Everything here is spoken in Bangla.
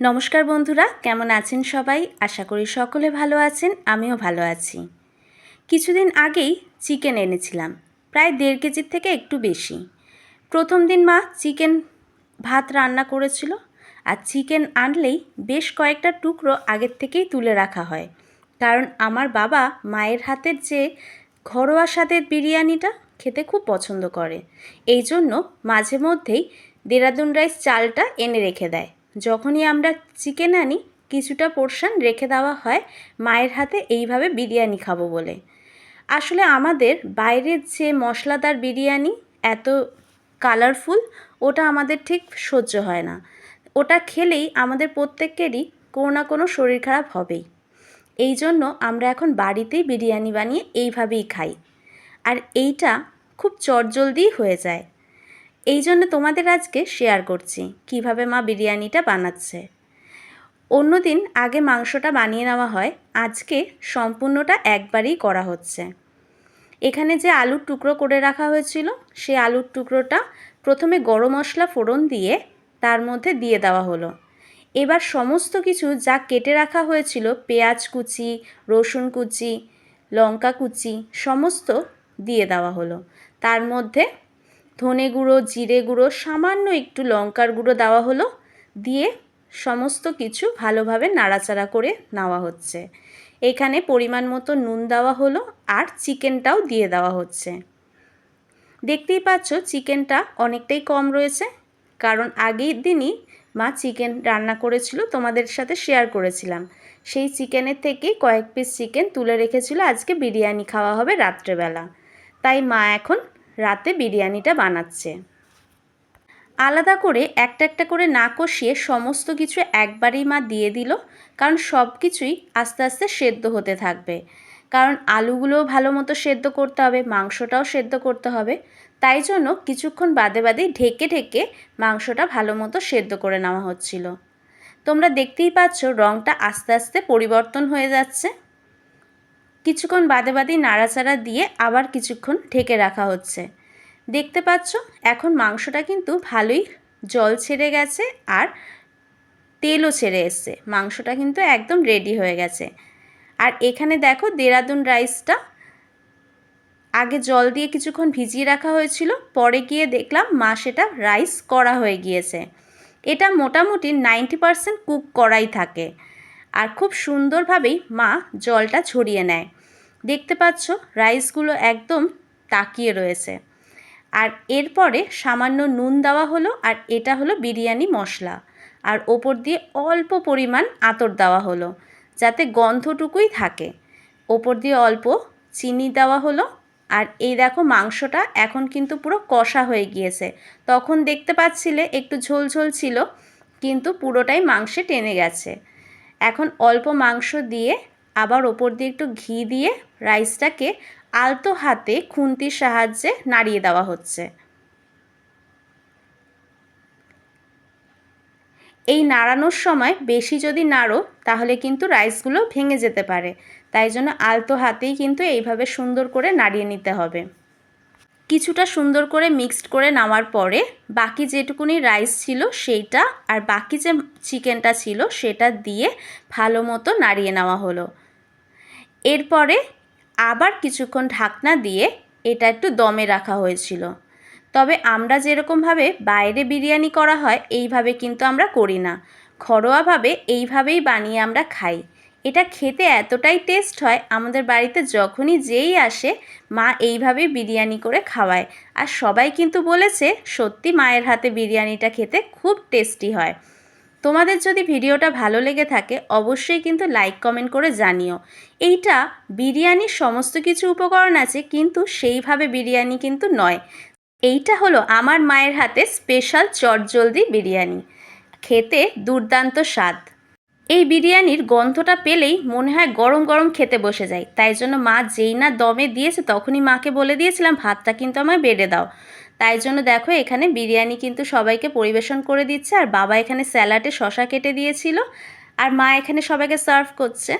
নমস্কার বন্ধুরা, কেমন আছেন সবাই? আশা করি সকলে ভালো আছেন, আমিও ভালো আছি। কিছুদিন আগেই চিকেন এনেছিলাম, প্রায় দেড় কেজির থেকে একটু বেশি। প্রথম দিন মা চিকেন ভাত রান্না করেছিল আর চিকেন আনলেই বেশ কয়েকটা টুকরো আগের থেকেই তুলে রাখা হয়। কারণ আমার বাবা মায়ের হাতের যে ঘরোয়া স্বাদের বিরিয়ানিটা খেতে খুব পছন্দ করে এই জন্য মাঝে মধ্যেই দেরাদুন রাইস চালটা এনে রেখে দেয়। যখনই আমরা চিকেন আনি, কিছুটা পোর্শন রেখে দেওয়া হয় মায়ের হাতে এইভাবে বিরিয়ানি খাব বলে। আসলে আমাদের বাইরের যে মশলাদার বিরিয়ানি এত কালারফুল ওটা আমাদের ঠিক সহ্য হয় না। ওটা খেলেই আমাদের প্রত্যেকেরই কোনো না কোনো শরীর খারাপ হবেই। এই জন্য আমরা এখন বাড়িতেই বিরিয়ানি বানিয়ে এইভাবেই খাই। আর এইটা খুব চটজলদিই হয়ে যায়। এই জন্য তোমাদের আজকে শেয়ার করছি, কীভাবে মা বিরিয়ানিটা বানাচ্ছে। অন্যদিন আগে মাংসটা বানিয়ে নেওয়া হয়, আজকে সম্পূর্ণটা একবারেই করা হচ্ছে। এখানে যে আলুর টুকরো করে রাখা হয়েছিল সেই আলুর টুকরোটা প্রথমে গরম মশলা ফোড়ন দিয়ে তার মধ্যে দিয়ে দেওয়া হলো। এবার সমস্ত কিছু যা কেটে রাখা হয়েছিল, পেঁয়াজ কুচি, রসুন কুচি, লঙ্কা কুচি, সমস্ত দিয়ে দেওয়া হলো। তার মধ্যে ধনে গুঁড়ো, জিরে গুঁড়ো, সামান্য একটু লঙ্কার গুঁড়ো দেওয়া হলো। দিয়ে সমস্ত কিছু ভালোভাবে নাড়াচাড়া করে নেওয়া হচ্ছে। এখানে পরিমাণ মতো নুন দেওয়া হলো আর চিকেনটাও দিয়ে দেওয়া হচ্ছে। দেখতেই পাচ্ছ চিকেনটা অনেকটাই কম রয়েছে। কারণ আগের দিনই মা চিকেন রান্না করেছিল, তোমাদের সাথে শেয়ার করেছিলাম। সেই চিকেনের থেকেই কয়েক পিস চিকেন তুলে রেখেছিল। আজকে বিরিয়ানি খাওয়া হবে রাত্রেবেলা। তাই মা এখন রাতে বিরিয়ানিটা বানাচ্ছে। আলাদা করে একটা একটা করে না কষিয়ে সমস্ত কিছু একবারেই মা দিয়ে দিল, কারণ সব কিছুই আস্তে আস্তে সেদ্ধ হতে থাকবে। কারণ আলুগুলোও ভালো মতো সেদ্ধ করতে হবে, মাংসটাও সেদ্ধ করতে হবে। তাই জন্য কিছুক্ষণ বাদে বাদেই ঢেকে ঢেকে মাংসটা ভালো মতো সেদ্ধ করে নেওয়া হচ্ছিল। তোমরা দেখতেই পাচ্ছ রঙটা আস্তে আস্তে পরিবর্তন হয়ে যাচ্ছে। কিছুক্ষণ বাদে বাদেই নাড়াচাড়া দিয়ে আবার কিছুক্ষণ ঢেকে রাখা হচ্ছে। দেখতে পাচ্ছ, এখন মাংসটা কিন্তু ভালোই জল ছেড়ে গেছে আর তেলও ছেড়ে এসছে। মাংসটা কিন্তু একদম রেডি হয়ে গেছে। আর এখানে দেখো, দেরাদুন রাইসটা আগে জল দিয়ে কিছুক্ষণ ভিজিয়ে রাখা হয়েছিল, পরে গিয়ে দেখলাম মা সেটা রাইস করা হয়ে গিয়েছে। এটা মোটামুটি নাইনটি পারসেন্ট কুক করাই থাকে। আর খুব সুন্দরভাবেই মা জলটা ছড়িয়ে নেয়। দেখতে পাচ্ছ, রাইসগুলো একদম তাকিয়ে রয়েছে। আর এরপরে সামান্য নুন দেওয়া হলো, আর এটা হলো বিরিয়ানি মশলা। আর ওপর দিয়ে অল্প পরিমাণ আতর দেওয়া হলো, যাতে গন্ধটুকুই থাকে। ওপর দিয়ে অল্প চিনি দেওয়া হলো, আর এই দেখো মাংসটা এখন কিন্তু পুরো কষা হয়ে গিয়েছে। তখন দেখতে পাচ্ছিলে একটু ঝোল ঝোল ছিল, কিন্তু পুরোটাই মাংসে টেনে গেছে। এখন অল্প মাংস দিয়ে আবার ওপর দিয়ে একটু ঘি দিয়ে রাইসটাকে আলতো হাতে খুন্তির সাহায্যে নাড়িয়ে দেওয়া হচ্ছে। এই নাড়ানোর সময় বেশি যদি নাড়ো, তাহলে কিন্তু রাইসগুলো ভেঙে যেতে পারে। তাই জন্য আলতো হাতেই কিন্তু এইভাবে সুন্দর করে নাড়িয়ে নিতে হবে। কিছুটা সুন্দর করে মিক্সড করে নেওয়ার পরে বাকি যেটুকুনি রাইস ছিল সেইটা আর বাকি যে চিকেনটা ছিল সেটা দিয়ে ভালো মতো নাড়িয়ে নেওয়া হলো। এরপরে আবার কিছুক্ষণ ঢাকনা দিয়ে এটা একটু দমে রাখা হয়েছিল। তবে আমরা যেরকমভাবে বাইরে বিরিয়ানি করা হয়, এইভাবে কিন্তু আমরা করি না। ঘরোয়াভাবে এইভাবেই বানিয়ে আমরা খাই। এটা খেতে এতটাই টেস্ট হয়, আমাদের বাড়িতে যখনই যেই আসে, মা এইভাবেই বিরিয়ানি করে খাওয়ায়। আর সবাই কিন্তু বলেছে, সত্যি মায়ের হাতে বিরিয়ানিটা খেতে খুব টেস্টি হয়। তোমাদের যদি ভিডিওটা ভালো লেগে থাকে, অবশ্যই কিন্তু লাইক, কমেন্ট করে জানিও। এইটা বিরিয়ানির সমস্ত কিছু উপকরণ আছে, কিন্তু সেইভাবে বিরিয়ানি কিন্তু নয়। এইটা হলো আমার মায়ের হাতে স্পেশাল চটজলদি বিরিয়ানি। খেতে দুর্দান্ত স্বাদ। এই বিরিয়ানির গন্ধটা পেলেই মনে হয় গরম গরম খেতে বসে যায়। তাই জন্য মা যেই না দমে দিয়েছে, তখনই মাকে বলে দিয়েছিলাম, ভাতটা কিন্তু আমায় বেড়ে দাও। তাই জন্য দেখো এখানে বিরিয়ানি কিন্তু সবাইকে পরিবেশন করে দিচ্ছে আর বাবা এখানে স্যালাডে শশা কেটে দিয়েছিল আর মা এখানে সবাইকে সার্ভ করছে।